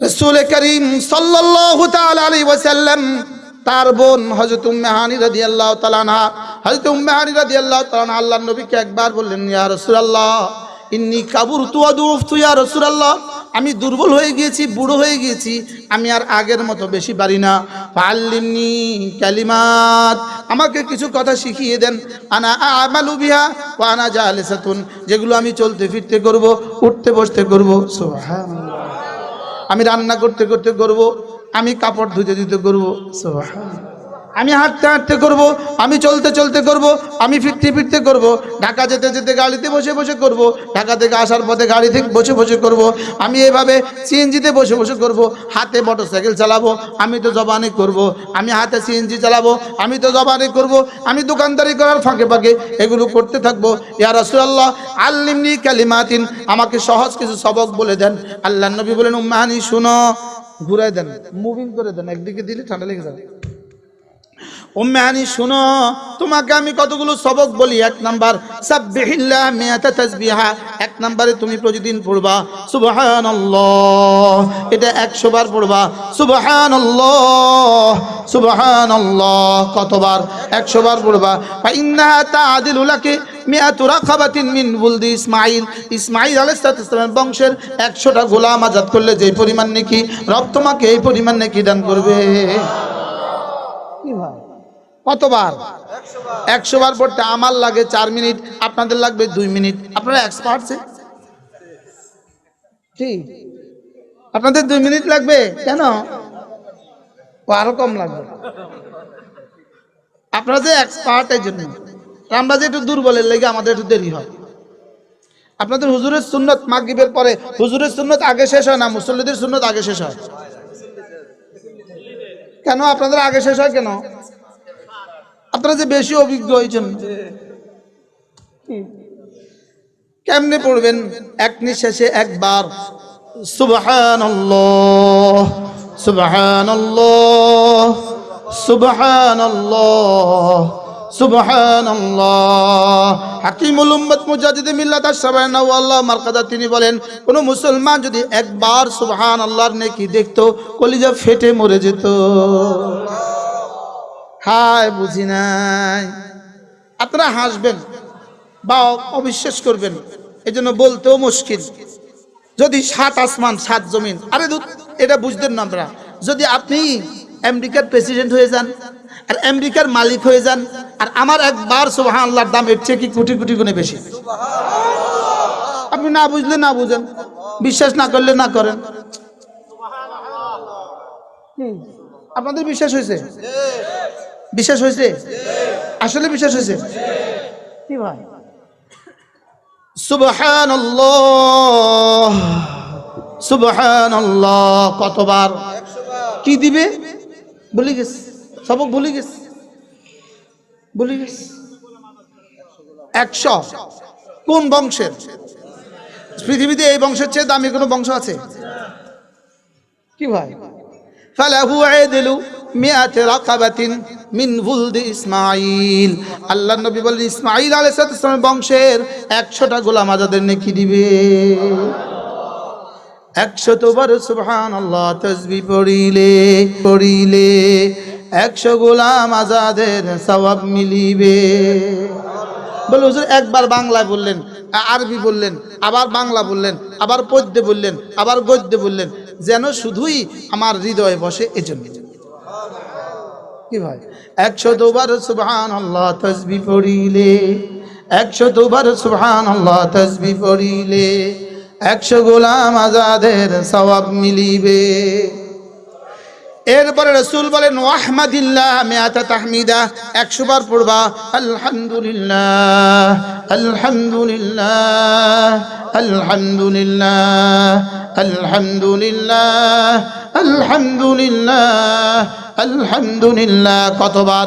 রসুল করিম সাল্লাল্লাহু তাআলা আলাইহি ওয়াসাল্লাম, তার বোন হযরত উম্মে হানি রাদিয়াল্লাহু তাআলা আনহা, হযরত উম্মে হানি রাদিয়াল্লাহু তাআলা আনহা আল্লাহর নবীকে একবার বললেন, ইয়া রাসূলুল্লাহ, ইন্নী কাবুরতু ওয়া দুফতু ইয়া রাসূলুল্লাহ, আমি দুর্বল হয়ে গিয়েছি, বুড়ো হয়ে গিয়েছি, আমি আর আগের মতো বেশি পারি না। ফাল্লিমনি কালিমাত, আমাকে কিছু কথা শিখিয়ে দেন, আনা আমালু বিহা ওয়া আনা জালিসাতুন, যেগুলো আমি চলতে ফিরতে করব, উঠতে বসতে করব। সুবহানাল্লাহ। আমি রান্না করতে করতে করব আমি কাপড় ধুতে ধুতে করব সুবহানাল্লাহ। আমি হাঁটতে হাঁটতে করব, আমি চলতে চলতে করব, আমি ফিরতে ফিরতে করব, ঢাকা যেতে যেতে গাড়িতে বসে বসে করব, ঢাকা থেকে আসার পথে গাড়ি থেকে বসে বসে করব, আমি এভাবে সিএনজিতে বসে বসে করব, হাতে মোটরসাইকেল চালাবো, আমি তো জবানে করব, আমি হাতে সিএনজি চালাবো, আমি তো জবানে করব, আমি দোকানদারি করার ফাঁকে ফাঁকে এগুলো করতে থাকব। ইয়া রাসূলুল্লাহ, আল্লিমনি কালিমাতিন, আমাকে সহজ কিছু সবক বলে দেন। আল্লাহ নবী বলেন, উম্মাহানি, শুনো ঘুরাই দেন, মুভিং করে দেন, একদিকে দিলে ঠান্ডা লেগে যাবে। উম্মাহানি শুনো, তোমাকে আমি কতগুলো সবক বলি? এক নাম্বার, সাব্বিহিল্লাহ মিয়াতা তাসবিহা। এক নম্বরে তুমি প্রতিদিন পড়বা, সুবহানাল্লাহ। এটা 100 বার পড়বা, সুবহানাল্লাহ সুবহানাল্লাহ। কতবার? 100 বার পড়বা। ফা ইন্নাহা তাআদিলু লাকি মিয়াতু রাকাবাতিন মিন বুলদি ইসমাইল ইসমাইল আলাইহিস সালামের বংশের 100টা গোলাম আজাদ করলে যে পরিমাণ নেকি, রব তোমাকে এই পরিমাণ নেকি দান করবে। কতবার? একশো বার পড়তে আমার লাগে চার মিনিট, আপনাদের লাগবে দুই মিনিট। আপনারা এক্সপার্ট ঠিক আপনাদের দুই মিনিট লাগবে? কেন? আরও কম লাগবে। আপনারা যে এক্সপার্ট এই জন্য আমরা যে একটু দুর্বলের লেগে আমাদের একটু দেরি হয়। আপনাদের হুজুরের সুন্নত মাগরিবের পরে, হুজুরের সুন্নত আগে শেষ হয় না, মুসল্লিদের সুন্নত আগে শেষ হয়? কেন? আপনাদের আগে শেষ হয় কেন? আপনারা যে বেশি অভিজ্ঞ হয়েছেন। কেমনে পড়বেন? এক নিঃশ্বাসে একবার। সুবহানাল্লাহ সুবহানাল্লাহ সুবহানাল্লাহ সুবহানাল্লাহ। হাকিমুল উম্মত মুজাদ্দিদ মিল্লাত আশ-শাবানা আল্লাহ মারকাদা তিনি বলেন কোন মুসলমান যদি একবার সুবহানাল্লাহর নেকি দেখতো কলিজা ফেটে মরে যেত। হায়, বুঝি নাই। আপনারা হাসবেন বা অবিশ্বাস করবেন এই জন্য বলতেও মুশকিল। যদি সাত আসমান, সাত জমিন, আরে এটা বুঝতেন না আমরা যদি আপনি আমেরিকার প্রেসিডেন্ট হয়ে যান, আর আমেরিকার মালিক হয়ে যান, আর আমার একবার সোহান আল্লাহর দাম এর চেয়ে কি কোটি কোটি গুণে বেশি? আপনি না বুঝলে না বুঝেন, বিশ্বাস না করলে না করেন। আপনাদের বিশ্বাস হয়েছে? বিশ্বাস হয়েছে? আসলে বিশ্বাস হয়েছে? কি ভাই। সুবহানাল্লাহ। সুবহানাল্লাহ কতবার? কি দিবে? ভুলে গেছে। সবক ভুলে গেছে। ভুলে গেছে। একশো। কোন বংশের? পৃথিবীতে এই বংশের চেয়ে দামি কোনো বংশ আছে? কি ভাই? ফালাহু আইদিলু মিয়াত রাকাবাতিন মিন বুলদি ইসমাইল আল্লাহ নবী বলেন ইসমাইল আলাইহিস সালামের বংশের 100টা গোলাম আজাদের নেকি দিবে। একশত বার সুবহানাল্লাহ তাসবিহ পড়িলে পড়িলে একশো গোলাম আজাদের সওয়াব মিলিবে। বলে হুজুর, একবার বাংলায় বললেন, আরবি বললেন, আবার বাংলা বললেন, আবার পদ্যে বললেন, আবার গদ্যে বললেন, যেন শুধুই আমার হৃদয়ে বসে এজন্য। কি ভাই? একশো দুবার সুবহান আল্লাহ তসবি পড়িলে, একশো দুবার সুবহান আল্লাহ তসবি পড়িলে, একশো গোলাম আজাদের সবাব মিলিবে। এরপরে রসুল বলেন, ওয়াহমাদিল্লাহ মেয়াতা তাহমিদা একশো বার পড়বা, আলহামদুলিল্লাহ আলহামদুলিল্লাহ আলহামদুলিল্লাহ আলহামদুলিল্লাহ আলহামদুলিল্লাহ আলহামদুলিল্লাহ কতবার?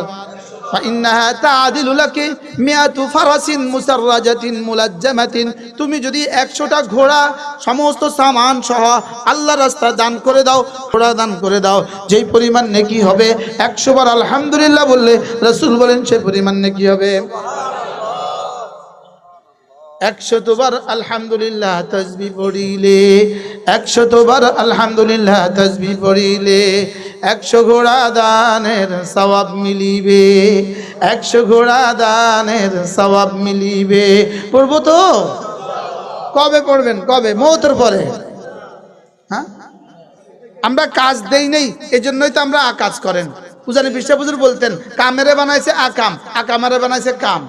فإنها تعدل لك مئة فرس مسرجة ملجمة তুমি যদি একশোটা ঘোড়া সমস্ত সামান সহ আল্লাহ রাস্তা দান করে দাও ঘোড়া দান করে দাও যেই পরিমাণ নেকি হবে একশো বার আলহামদুলিল্লাহ বললে রসুল বলেন সেই পরিমাণ নেকি হবে একশো তোবার আলহামদুলিল্লাহ তসবি পড়িলে একশো তোবার আলহামদুলিল্লাহ তসবি পড়িলে, একশো ঘোড়া দানের সবাব মিলিবে, একশো ঘোড়া দানের সবাব মিলিবে। পড়ব তো? কবে পড়বেন? কবে? মৌতের পরে। হ্যাঁ? আমরা কাজ দেই নেই এই জন্যই তো আমরা আকাজ করেন। পুজুর বলতেন, কামেরে বানাইছে আকাম আকামারে বানাইছে কাম।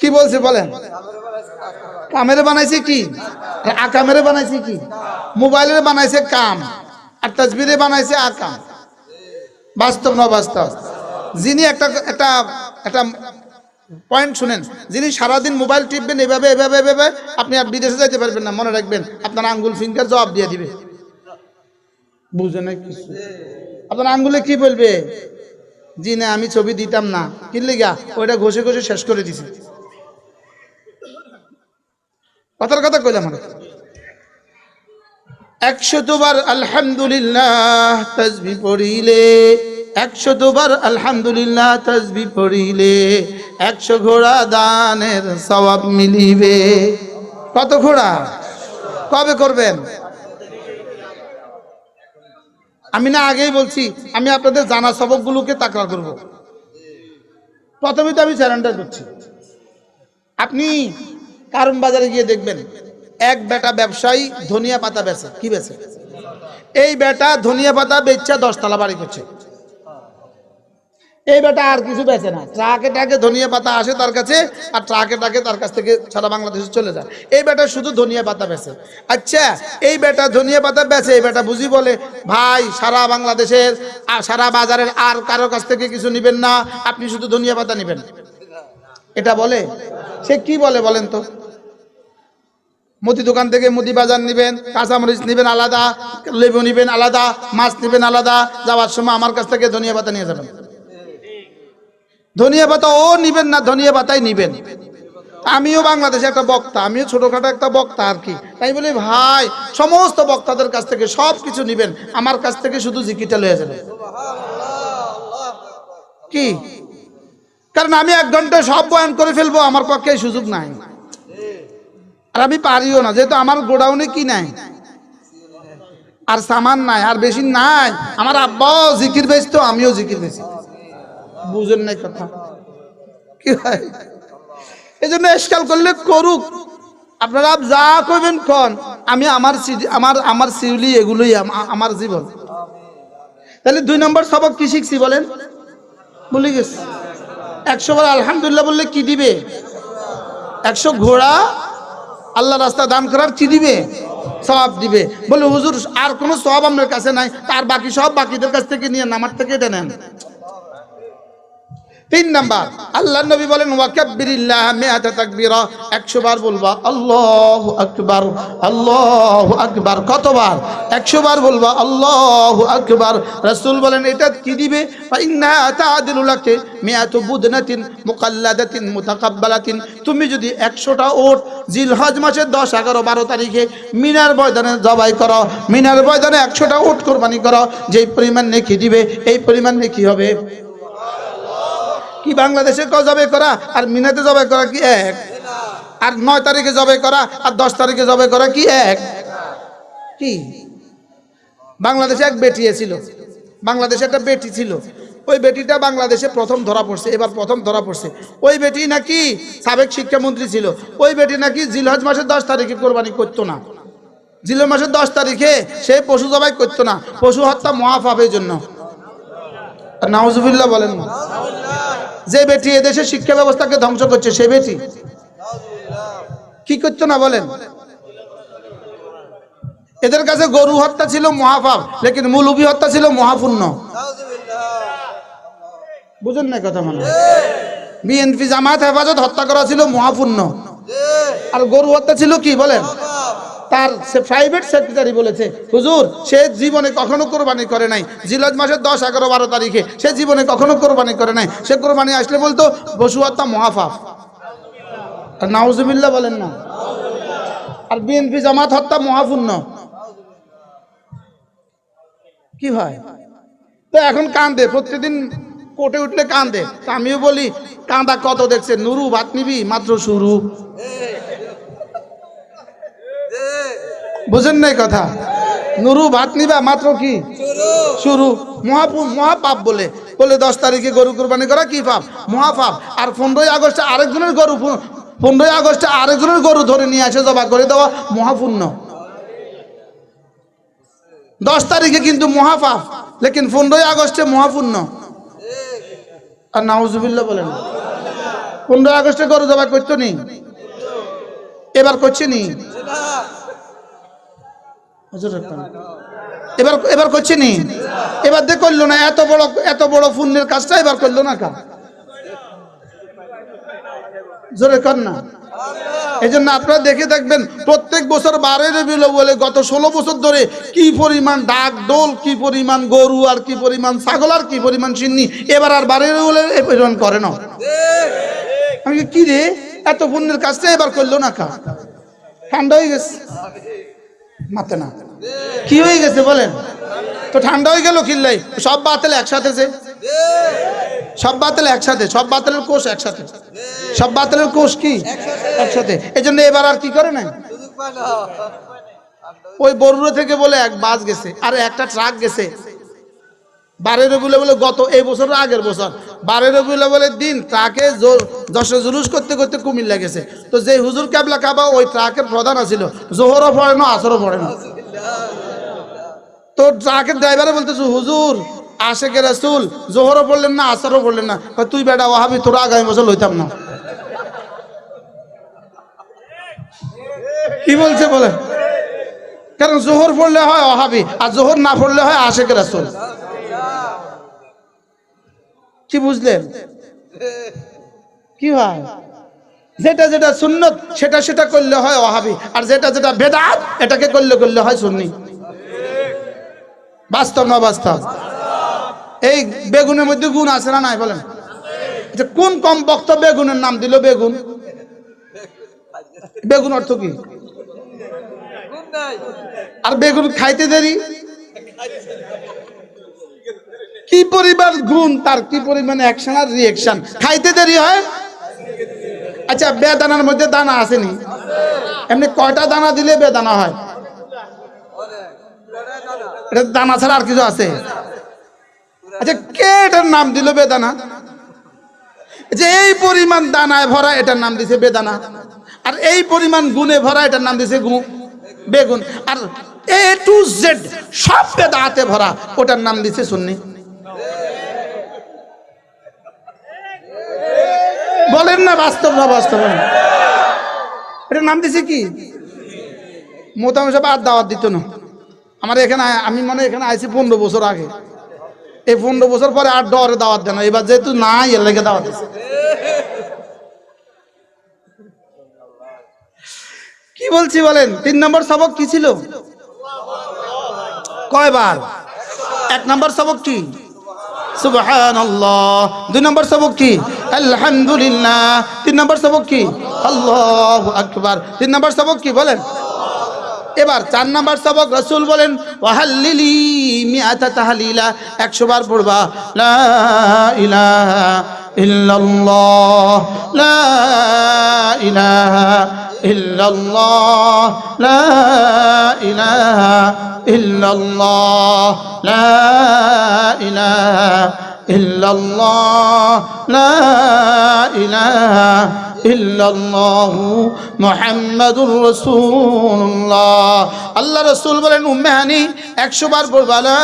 কি বলছে বলেন? কামেরে বানাইছে কি? আকামেরে বানাইছে কি? মোবাইলের বানাইছে কাম, আর তসবিরে বানাইছে আকাম বাস্তব না বাস্তব যিনি একটা একটা একটা পয়েন্ট শুনেন, যিনি সারাদিন মোবাইল টিপবেন, এভাবে এভাবে এভাবে, আপনি আর বিদেশে যাইতে পারবেন না, মনে রাখবেন, আপনার আঙ্গুল ফিঙ্গার জবাব দিয়ে দিবে। বুঝে না কিছু? আপনার আঙ্গুলে কি বলবে? জি না আমি ছবি দিতাম না, কিনলে গা ওইটা ঘষে ঘষে শেষ করে দিছে। কথার কথা কইলাম আমরা একশো দুবার আলহামদুলিল্লাহ তসবি পড়িলে, একশো দুবার আলহামদুলিল্লাহ তসবি পড়িলে, একশো ঘোড়া দানের সবাব মিলিবে। কত ঘোড়া? কবে করবেন? আমি না আগেই বলছি, আমি আপনাদের জানা সবকগুলোকে তাকড়া করব। প্রথমে তো আমি স্যারেন্ডার করছি। আপনি কারণ বাজারে গিয়ে দেখবেন, এক বেটা ব্যবসায়ী ধনিয়া পাতা বেচে, কি বেচে? এই বেটা ধনিয়া পাতা বেচা দশতলা বাড়ি করছে। এই বেটা আর কিছু বেচে না। ট্রাকে ট্রাকে ধনিয়া পাতা আসে তার কাছে, আর ট্রাকে ট্রাকে তার কাছ থেকে সারা বাংলাদেশে চলে যায়। এই বেটা শুধু ধনিয়া পাতা বেচে। আচ্ছা এই বেটা ধনিয়া পাতা বেচে, এই বেটা বুঝি বলে, ভাই, সারা বাংলাদেশের, আর সারা বাজারের আর কারও কাছ থেকে কিছু নিবেন না। আপনি শুধু ধনিয়া পাতা নেবেন। এটা বলে? সে কি বলে বলেন তো? মুদি দোকান থেকে মুদি বাজার নেবেন, কাঁচামরিচ নেবেন আলাদা, লেবু নেবেন আলাদা, মাছ নেবেন আলাদা, যাওয়ার সময় আমার কাছ থেকে ধনিয়া পাতা নিয়ে যাবেন। ধনিয়া পাতা ও নিবেন না, ধনিয়া পাতাই নিবেন। আমিও বাংলাদেশে একটা বক্তা, আমিও ছোটখাটো একটা বক্তা আর কি। তাই বলি, ভাই, সমস্ত বক্তাদের কাছ থেকে সব কিছু নিবেন, আমার কাছ থেকে শুধু জিকিটা লয়ে যাবেন। কি? কারণ আমি এক ঘণ্টা সব বয়ান করে ফেলব, আমার পক্ষে সুযোগ নাই। আর আমি পারিও না, যেহেতু আমার গোডাউনে কি নাই? আর সামান নাই, আর বেশি নাই। আমার আব্বাও জিকির বেচতো আমিও জিকির বেচি বুঝেন নাই কথা। কি হয়? এই জন্য এসকাল করলে করুক। আপনারা যা করবেন কন। আমি আমার আমার আমার সিউলি এগুলোই আমার জীবন। তাহলে দুই নম্বর সবক কি শিখছি বলেন? বলে গেছি। একশো বার আলহামদুলিল্লাহ বললে কি দিবে? একশো ঘোড়া আল্লাহ রাস্তা দান করার কি দিবে? সব দিবে। বলে, হুজুর, আর কোনো সব আপনার কাছে নাই। তার বাকি সব বাকিদের কাছ থেকে নিয়ে নামার থেকে এটা নেন। তিন নাম্বার আল্লাহ নবী বলেন, ওয়াকাব্বিরিল্লাহ মিআতা তাকবীরা। 100 বার বলবা, আল্লাহু আকবার আল্লাহু আকবার। কতবার? 100 বার বলবা, আল্লাহু আকবার। রাসূল বলেন, এটা কি দিবে? ফাইন্না তাআদিলু লাকে মিআতু বুদনাতিন মুকাল্লাদাতিন মুতাকাব্বালাতিন। তুমি যদি 100টা ওট জিলহজ মাসের 10 11 12 তারিখে মিনার ময়দানে জবাই করো, মিনার ময়দানে 100টা ওট কুরবানি করো, যেই পরিমাণ নেকি দিবে, এই পরিমাণ নেকি হবে। কি বাংলাদেশে ক জবে করা? আর মিনাতে জবে করা কি এক? আর নয় তারিখে জবে করা? আর দশ তারিখে জবে করা কি এক? কি? বাংলাদেশে এক বেটি ছিল বাংলাদেশে একটা বেটি ছিল। ওই বেটিটা বাংলাদেশে প্রথম ধরা পড়ছে, এবার প্রথম ধরা পড়ছে। ওই বেটি নাকি সাবেক শিক্ষামন্ত্রী ছিল। ওই বেটি নাকি জিলহজ মাসের দশ তারিখে কোরবানি করতো না। জিল মাসের দশ তারিখে সে পশু জবাই করতো না। পশু হত্যা মহাফাবের জন্য। নাউজুবিল্লাহ বলেন না। যে বেটি এদেশের শিক্ষা ব্যবস্থাকে ধ্বংস করছে, সে বেটি? কি করতো না বলেন? এদের কাছে গরু হত্যা ছিল মহাপাপ, লেকিন মুলুবি হত্যা ছিল মহাপুণ্য। বুঝুন না কথা মানে? বিএনপি জামাত হেফাজত হত্যা করা ছিল মহাপুণ্য। আর গরু হত্যা ছিল কি বলেন? তার প্রাইভেট সেক্রেটারি বলেছে, হুজুর, সে জীবনে কখনো কোরবানি করে নাই। জিলজ মাসের দশ, এগারো, বারো তারিখে সে জীবনে কখনো কোরবানি করে নাই। সে কোরবানি আসলে বলতো হত্যা মহাফাফ আর নাউজুবিল্লাহ বলেন না। আর বিএনপি জামাত হত্যা মহাপুণ্য কি হয়? তো এখন কান্দে প্রত্যেকদিন কোটে উঠলে কান্দে। আমিও বলি কাঁদা কত দেখছে? নুরু, ভাত নিবি? মাত্র শুরু। বুঝেন নাই কথা? নুরু ভাত নিবা মাত্র কি? শুরু। মহাপু মহাপাপ বলে। বলে দশ তারিখে গরু কুরবানি করা কি পাপ? মহাপাপ। আর পনেরোই আগস্টে আরেকজনের গরু পনেরোই আগস্টে আরেকজনের গরু ধরে নিয়ে আসে জবা করে দেওয়া মহাপূর্ণ দশ তারিখে কিন্তু মহাপাপ, লেকিন পনেরোই আগস্টে মহাপূর্ণ আর নাউজুবিল্লাহ বলেন। পনেরোই আগস্টে গরু জবা করতো নি? এবার করছে নি। এবার এবার করছে নি? এবার দিয়ে করল না, এত বড় এত বড় পুণ্যের কাজটা এবার করল না কা? জোরে কর না। এই জন্য আপনারা দেখে দেখবেন, প্রত্যেক বছর বারে রবিল বলে গত ষোলো বছর ধরে কি পরিমাণ ডাক ডোল কি পরিমাণ গরু, আর কি পরিমাণ ছাগল, আর কি পরিমাণ সিন্নি, এবার আর বারে বলে পরিমাণ করে না। আমি কি রে, এত পুণ্যের কাজটা এবার করল না কা? ঠান্ডা হয়ে গেছে। মাতে না। কি হয়ে গেছে বলেন? তো ঠান্ডা হয়ে গেল কিল্লাই সব বাতিল একসাথে যে। সব বাতিল একসাথে, সব বাতিলের কোষ একসাথে। সব বাতিলের কোষ কি? একসাথে। এই জন্য এবার আর কি করে না ওই বরুড়া থেকে বলে এক বাস গেছে, আর একটা ট্রাক গেছে। বারের বলে বলে গত এই বছর আগের বছর। বারে বলে বলে দিন ট্রাকে দশে জুলুস করতে করতে কুমিল্লা গেছে তো যে হুজুর কাবলা কাবা, ওই ট্রাকের প্রধান আছিল। জোহরও পড়ে না, আসরও পড়ে না। তো ট্রাকের ড্রাইভারে বলতেছে, হুজুর আশেকে রাসুল, জোহরও পড়লেন না, আসরও পড়লেন না। তুই বেটা ওহাবি তোরা আগামী বছর লইতাম না। কি বলছে বলে? কারণ জোহর পড়লে হয় অহাবি আর জোহর না পড়লে হয় আশেকে রাসুল। কি বুঝলেন? কি হয়? যেটা যেটা সুন্নত সেটা সেটা করলে হয় ওহাবি আর যেটা যেটা বেদাত এটাকে করলে করলে হয় সুন্নি। বাস্তব না বাস্তব? এই বেগুনের মধ্যে গুণ আছে না নাই বলেন? আচ্ছা, কোন কম বক্ত বেগুনের নাম দিল বেগুন? বেগুন অর্থ কি? আর বেগুন খাইতে দেরি? কি পরিমাণ গুণ তার কি পরিমাণে অ্যাকশন আর রিয়েকশন খাইতে দেরি হয়? আচ্ছা বেদানার মধ্যে দানা আসেনি। এমনি কয়টা দানা দিলে বেদানা হয়? এটা দানা ছাড়া আর কিছু আছে? আচ্ছা কে এটার নাম দিল বেদানা? যে এই পরিমাণ দানায় ভরা এটার নাম দিছে বেদানা। আর এই পরিমাণ গুণে ভরা এটার নাম দিছে গু বেগুন। আর এ টু জেড সব বেদাতে ভরা ওটার নাম দিছে সুন্নি। বলেন না, বাস্তব না বাস্তব না। এটার নাম দিছে কি? মোতাম সব আর দাওয়াত দিত না। আমার এখানে আমি মনে এখানে আইছি পনেরো বছর আগে। এই পনেরো বছর পরে আর ডরে দাওয়াত দেন এবার যেহেতু নাই, এর লেগে দাওয়াত দিছে। কি বলছি বলেন? তিন নম্বর সবক কি ছিল? কয়বার? এক নম্বর সবক কি? সুবহানাল্লাহ। দুই নম্বর সবক কি? আলহামদুলিল্লাহ। তিন নম্বর সবক কি? আল্লাহু আকবার। তিন নম্বর সবক কি বলেন? এবার চার নাম্বার সবক রসুল বলেন, ওয়াহাল্লিলি মিয়াতা তাহলিলা। একশো বার পড়বা, লা ইলাহা ইল্লাল্লাহ। লা ইলাহা ইল্লাল্লাহ। লা ইলাহা ইল্লাল্লাহ, লা ইলাহা ইল্লাল্লাহ, লা ইলাহা ইল্লাল্লাহু মুহাম্মাদুর রাসূলুল্লাহ। আল্লাহ রাসূল বলেন উম্মেহানি 100 বার লা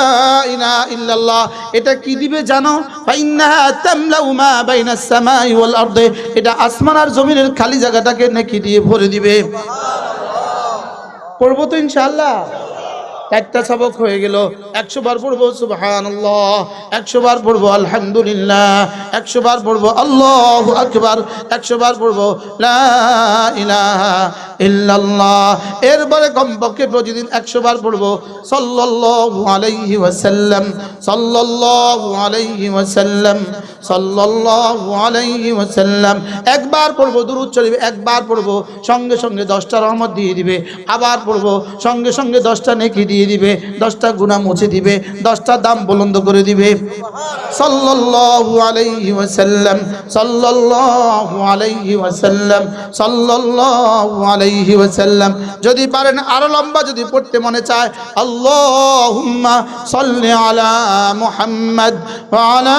ইলাহা ইল্লাল্লাহ। এটা কি দিবে জানো? এটা আসমান আর জমিনের খালি জায়গাটাকে নেকি দিয়ে ভরে দিবে। পড়ব তো ইনশাআল্লাহ। চারটা সবক হয়ে গেল। একশো বার পড়ব, সুবহানাল্লাহ। একশো বার পড়ব, আলহামদুলিল্লাহ। একশো বার পড়ব, আল্লাহ আকবার। একশো বার পড়ব ইল্লাল্লাহ। এরপরে কমপক্ষে প্রতিদিন একশো বার পড়ব, সাল্লাল্লাহু আলাইহি ওয়াসাল্লাম। সাল্লাল্লাহু আলাইহি ওয়াসাল্লাম। সাল্লাল্লাহু আলাইহি ওয়াসাল্লাম। একবার পড়ব দুরূদ শরীফ, একবার পড়ব, সঙ্গে সঙ্গে দশটা রহমত দিয়ে দিবে। আবার পড়ব, সঙ্গে সঙ্গে দশটা নেকি দিয়ে দিবে, দশটা গুণা মুছে দিবে, দশটা দাম বুলন্দ করে দিবে। সাল্লাল্লাহু আলাইহি ওয়াসাল্লাম, সাল্লাল্লাহু আলাইহি ওয়াসাল্লাম, সাল্লাল্লাহু আলাইহি ওয়াসাল্লাম। যদি পারেন আরও লম্বা, যদি পড়তে মনে চায়, আল্লাহুম্মা সাল্লি আলা মুহাম্মদ ওয়া আলা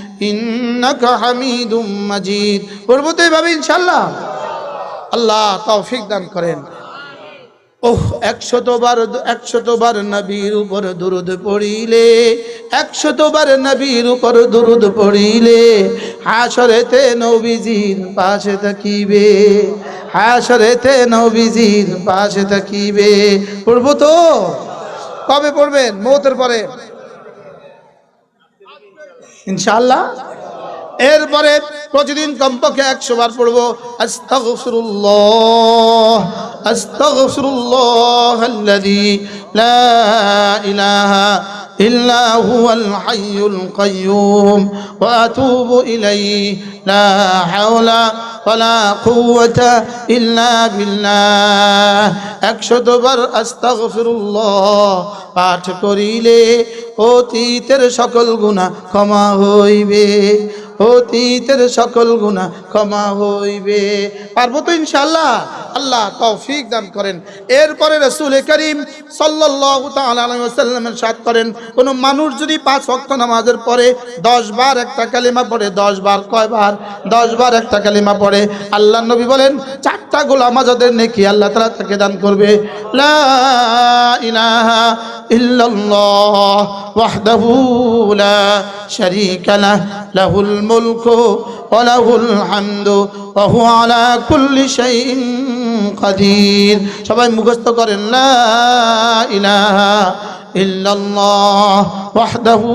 পড়ব তো এইভাবে ইনশাল্লাহ আল্লাহ দান করেন। ওহ পড়িলে পড়িলে পাশে থাকিবে হাসরেতে নবীজির পাশে থাকিবে। পড়ব তো? কবে পড়বেন? মৌতের পরে। ইনশাআল্লাহ এরপরে প্রতিদিন কমপক্ষে একশো বার পড়বো আস্তাগফিরুল্লাহ আস্তাগফিরুল্লাহ আল্লাযী লা ইলাহা إلا هو الحي القيوم وأتوب إليه لا حول ولا قوة إلا بالله একশত বার আস্তাগফিরুল্লাহ পাঠ করিলে অতীতের সকল গুনাহ ক্ষমা হইবে অতীতের সকল গুনাহ ক্ষমা হইবে। পারব তো ইনশাল্লাহ আল্লাহ তৌফিক দান করেন। এরপরে রসুল করিম তাআলা আলাইহি করেন, কোন মানুষ যদি পাঁচ ওয়াক্ত নামাজের পরে দশ বার একটা কালিমা পড়ে, দশ বার কয়বার দশ বার একটা কালিমা পড়ে আল্লাহ নবী বলেন, চারটা গোলাম আজাদের নেকি আল্লাহ তাআলা তাকে দান করবে। লা ইলাহা ইল্লাল্লাহ লাহুল মুলকু ওয়া লাহুল হামদু ওয়া হুয়া আলা কুল্লি সবাই মুখস্থ করেন, লা ইলাহা ইল্লাল্লাহ ওয়াহদাহু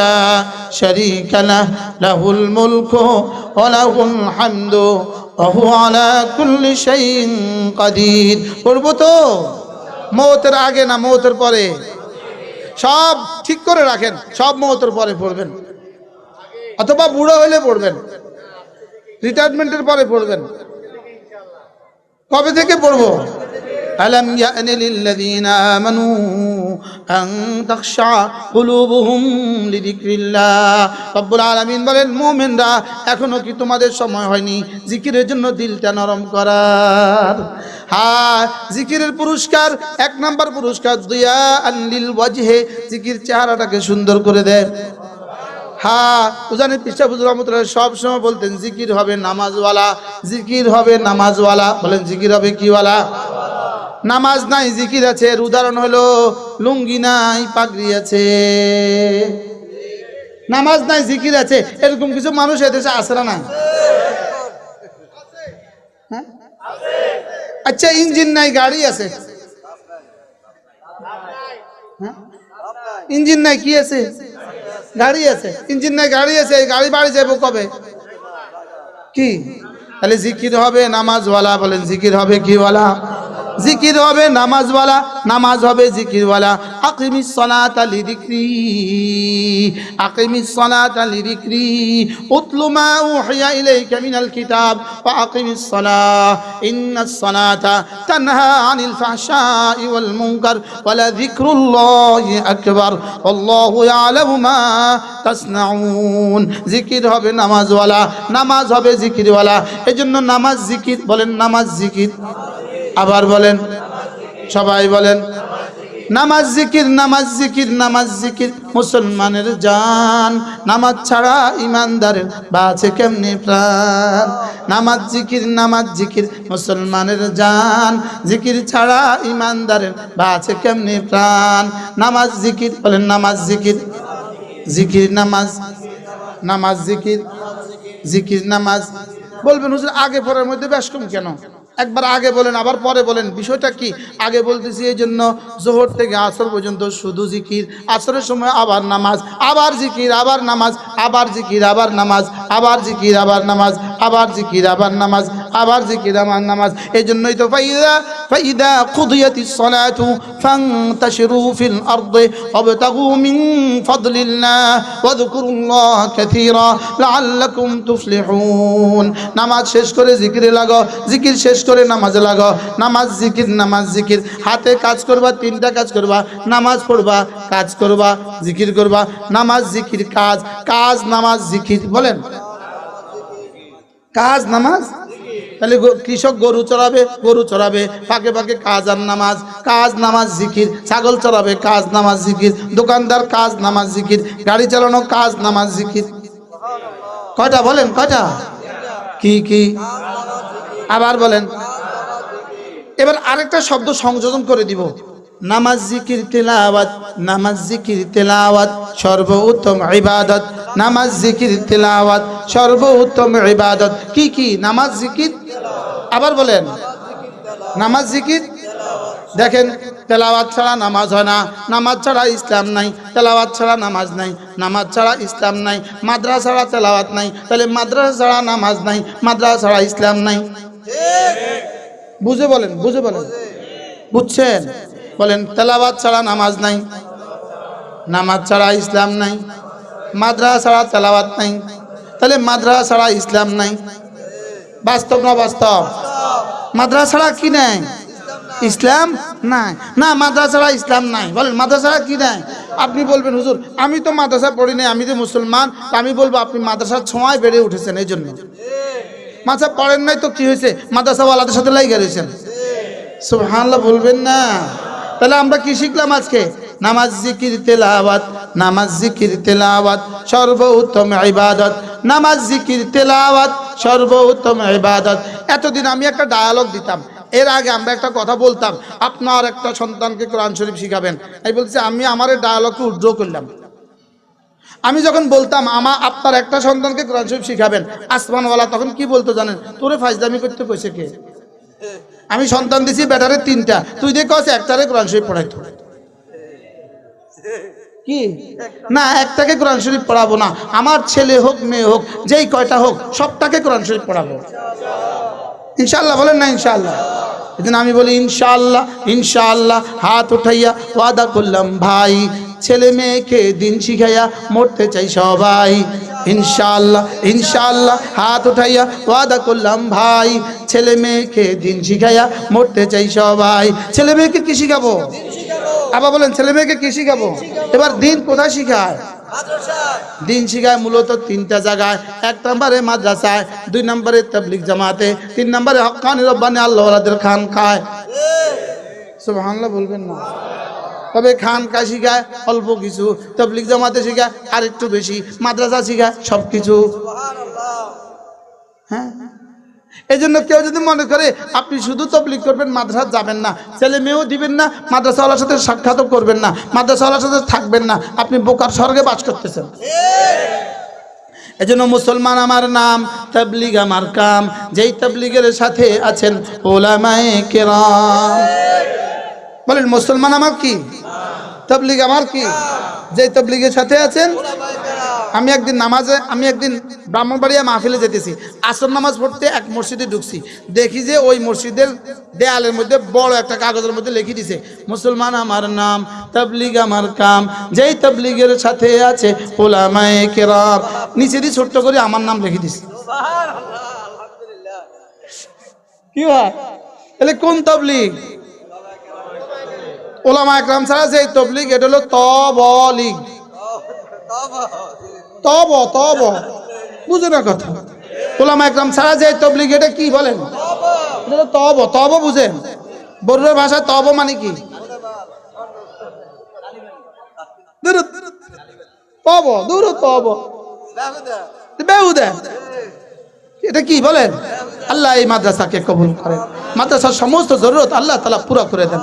লা শারীকা লাহ লাহুল মুলকু ওয়া লাহুল হামদু ওয়া হুয়া আলা কুল্লি শাইইন কাদির। পড়ব তো? মৌতের আগে না মৌতের পরে? সব ঠিক করে রাখেন, সব মৌতের পরে পড়বেন। অথবা বুড়ো হইলে পড়বেন রিটায়ারমেন্টের পরে পড়বেন কবে থেকে পড়বো ألم يأن للذين آمنوا أن تخشع قلوبهم لذكر الله رب العالمين বলেন মুমিনরা এখনো কি তোমাদের সময় হয়নি জিকিরের জন্য দিলটা নরম করার হ্যাঁ জিকিরের পুরস্কার এক নাম্বার পুরস্কার দুয়া আনলিল ওয়াজহে জিকির চেহারাটাকে সুন্দর করে দেয় হ্যাঁ উজানি পৃষ্ঠা বুজুর রহমতুল্লাহ সব সময় বলতেন, জিকির হবে নামাজওয়ালা। জিকির হবে নামাজওয়ালা। বলেন, জিকির হবে কিওয়ালা? নামাজ নাই, জিকির আছে এর উদাহরণ হলো, লুঙ্গি নাই, পাগড়ি আছে। নামাজ নাই, জিকির আছে, এরকম কিছু মানুষ এদেশে আসে না না হ্যাঁ? আচ্ছা ইঞ্জিন নাই, গাড়ি আছে। হ্যাঁ? ইঞ্জিন নাই, কি আছে? গাড়ি আছে, ইঞ্জিন নাই, গাড়ি আছে, এই গাড়ি বাড়ি যাব কবে? কি? তাহলে জিকির হবে, নামাজওয়ালা বলেন, জিকির হবে কিওয়ালা জিকির হবে নামাজওয়ালা, নামাজ হবে জিকিরওয়ালা। আকিমিস সালাত লিযিকরি, আকিমিস সালাত লিযিকরি। উতলু মা উহিয়া ইলাইকা মিনাল কিতাব, ওয়া আকিমিস সালাহ। ইন্নাস সালাতা তানহা আনিল ফাহশাই ওয়াল মুনকার ওয়া লাযিকরুল্লাহি আকবার। আল্লাহু ইয়ালামু মা তাসনাউন। জিকির হবে নামাজওয়ালা, নামাজ হবে জিকিরওয়ালা। এজন্য নামাজ জিকির বলেন, নামাজ জিকির। আবার বলেন, সবাই বলেন, নামাজ জিকির নামাজ জিকির নামাজ জিকির, মুসলমানের জান। নামাজ ছাড়া ইমানদারের বাঁচে কেমনি প্রাণ? নামাজ জিকির নামাজ জিকির, মুসলমানের জান। জিকির ছাড়া ইমানদারের বাঁচে কেমনি প্রাণ? নামাজ জিকির, বলেন, নামাজ জিকির জিকির নামাজ নামাজ জিকির জিকির নামাজ। বলবেন, হুজুর, আগে পরের মধ্যে বেশ কম কেন? একবার আগে বলেন, আবার পরে বলেন। বিষয়টা কি? আগে বলতেছি এই জন্য জোহর থেকে আসর পর্যন্ত শুধু জিকির। আসরের সময় আবার নামাজ, আবার জিকির, আবার নামাজ, আবার জিকির, আবার নামাজ, আবার জিকির, আবার নামাজ, আবার জিকির, আবার নামাজ। আবার জিকির আবার নামাজ। এই জন্যই তো ফাইদা ফাইদা কুদিয়াতিস সালাতু ফান্তাশিরু ফিল আরদি ওয়াবতাগু মিন ফাদলিল্লাহ ওয়াযকুরুল্লাহ কাসীরা লাআল্লাকুম তুফলিহুন। নামাজ শেষ করে জিকিরে লাগো, জিকির শেষ করে নামাজে লাগো। নামাজ জিকির নামাজ জিকির। হাতে কাজ করবা, তিনটা কাজ করবা। নামাজ পড়বা, কাজ করবা, জিকির করবা। নামাজ জিকির, কাজ। কাজ, নামাজ, জিকির, বলেন। কাজ, নামাজ? তাহলে কৃষক গরু চড়াবে গরু চড়াবে। ফাঁকে ফাঁকে কাজ আর নামাজ, কাজ, নামাজ, জিকির। ছাগল চড়াবে, কাজ, নামাজ, জিকির। দোকানদার, কাজ, নামাজ, জিকির। গাড়ি চালানো, কাজ, নামাজ, জিকির। কয়টা বলেন, কয়টা? কি কি? আবার বলেন। এবার আরেকটা শব্দ সংযোজন করে দিব। নামাজ, জিকির, তেলাওয়াত। নামাজ, জিকির, তেলাওয়াত, সর্বোত্তম ইবাদত। নামাজ, জিকির, তেলাওয়াত, সর্বোত্তম ইবাদত। কি কি? নামাজ, জিকির আবার বলেন, নামাজ জিকির? দেখেন, তেলাওয়াত ছাড়া নামাজ হয় না, নামাজ ছাড়া ইসলাম নাই, তেলাওয়াত ছাড়া নামাজ নাই, নামাজ ছাড়া ইসলাম নাই, মাদ্রাসা ছাড়া তেলাওয়াত নাই, তাহলে মাদ্রাসা ছাড়া নামাজ নাই, মাদ্রাসা ছাড়া ইসলাম নাই। বুঝে বলেন বুঝে বলেন। বুঝছেন? বলেন, তেলাওয়াত ছাড়া নামাজ নাই, নামাজ ছাড়া ইসলাম নাই, মাদ্রাসা ছাড়া তেলাওয়াত নাই, তাহলে মাদ্রাসা ছাড়া ইসলাম নাই। বাস্তব না বাস্তব? মাদ্রাসা ছাড়া কি নাই? ইসলাম নাই। না, মাদ্রাসা ছাড়া ইসলাম নাই। বলেন, মাদ্রাসা কি নাই? আপনি বলবেন, হুজুর, আমি তো মাদ্রাসা পড়ি নাই, আমি তো মুসলমান আমি বলব আপনি মাদ্রাসার ছোঁয়ায় বেড়ে উঠেছেন এই জন্য। মাদ্রাসা পড়েন নাই তো কি হয়েছে? মাদ্রাসাওয়ালাদের সাথে লাইগা রয়েছেন। সুবহানাল্লাহ বলবেন না। তাহলে আমরা কি শিখলাম আজকে? নামাজ, জিকির, তেলাওয়াত, নামাজ, জিকির, তেলাওয়াত, সর্বোত্তম ইবাদত। নামাজ, জিকির, তেলাওয়াত সর্বোত্তম ইবাদত। এতদিন আমি একটা ডায়ালগ দিতাম। এর আগে আমরা একটা কথা বলতাম, আপনার একটা সন্তানকে কোরআন শরীফ শিখাবেন। আমি বলছি, আমি আমার ডায়ালগকে উদ্র করলাম। আমি যখন বলতাম, আমা, আপনার একটা সন্তানকে কোরআন শরীফ শিখাবেন। আসমানওয়ালা তখন কি বলতো জানেন? তোরে ফাইজদামি করতে কইছে কে? আমি সন্তান দিছি ব্যাটারে তিনটা। তুই দেখ একটারে কোরআন শরীফ পড়াইতো। কি? না, একটাকে কোরআন শরীফ পড়াবো না। আমার ছেলে হোক, মেয়ে হোক, যেই কয়টা হোক, সবটাকে কোরআন শরীফ পড়াবো। ইনশাল্লাহ বলেন না ইনশাল্লাহ এদিন আমি বলি ইনশাল্লাহ ইনশাল্লাহ হাত উঠাইয়া ওয়াদা করলাম, ভাই, ছেলে মেয়েকে দিন শিখাইয়া মরতে চাই সবাই। ইনশাল্লাহ ইনশাল্লাহ হাত উঠাইয়া ওয়াদা করলাম, ভাই, ছেলে মেয়েকে দিন শিখাইয়া মরতে চাই সবাই। ছেলে মেয়েকে কি শিখাবো? আবার বলেন ছেলে মেয়েকে কি শিখাবো? এবার দিন কোথায় শিখায়? দিন শিখায় মূলত তিনটা জায়গায়। এক নম্বরে মাদ্রাসায় দুই নম্বরে তবলিক জামাতে তিন নম্বরে হকানি রব্বানি আল্লাহদের খান খায়। সুবহানাল্লাহ বলবেন না। তবে খান কা শিখায় অল্প কিছু। তবলিক জামাতে শিখায় আর একটু বেশি। মাদ্রাসা শিখায় সব কিছু হ্যাঁ? এই জন্য কেউ যদি মনে করে, আপনি শুধু তবলিক করবেন, মাদ্রাসা যাবেন না, ছেলে মেয়েও দিবেন না, মাদ্রাসাওয়ালার সাথে সাক্ষাৎও করবেন না, মাদ্রাসাওয়ালার সাথে থাকবেন না, আপনি বোকার স্বর্গে বাস করতেছেন। এজন্য মুসলমান আমার নাম, তবলিগ আমার কাম, যেই তবলিগের সাথে আছেন ওলামায়ে কেরাম। বলেন, মুসলমান আমার কি? তবলিগ আমার কি? যেই তবলিগের সাথে আছেন আমি একদিন নামাজে, আমি একদিন ব্রাহ্মণবাড়িয়া মাহফিলে যেতেছি। আসর নামাজ পড়তে এক মসজিদে ঢুকছি। দেখি যে ওই মসজিদের দেয়ালের মধ্যে বড় একটা কাগজের মধ্যে লিখে দিছে, মুসলমান আমার নাম, তবলিগ আমার কাম, যেই তবলিগের সাথে আছে ওলামায়ে কেরাম। নিচে দিয়ে ছোট্ট করে আমার নাম লিখে দিছে। কি হয়? তাহলে কোন তবলিগ? ওলামা একরাম ছাড়া যে তবলিগ, এটা হলো তবলিগ। তব তব। বুঝে না কথা। ওলামা একরাম ছাড়া যে তবলিগ, এটা কি বলেন? তব তব বুঝেন। ভাষায় তব মানে কি? দূরত পাব বেহুদা। এটা কি বলেন? আল্লাহ এই মাদ্রাসাকে কবুল করেন। মাদ্রাসার সমস্ত জরুরত আল্লাহ তালা পুরা করে দেন।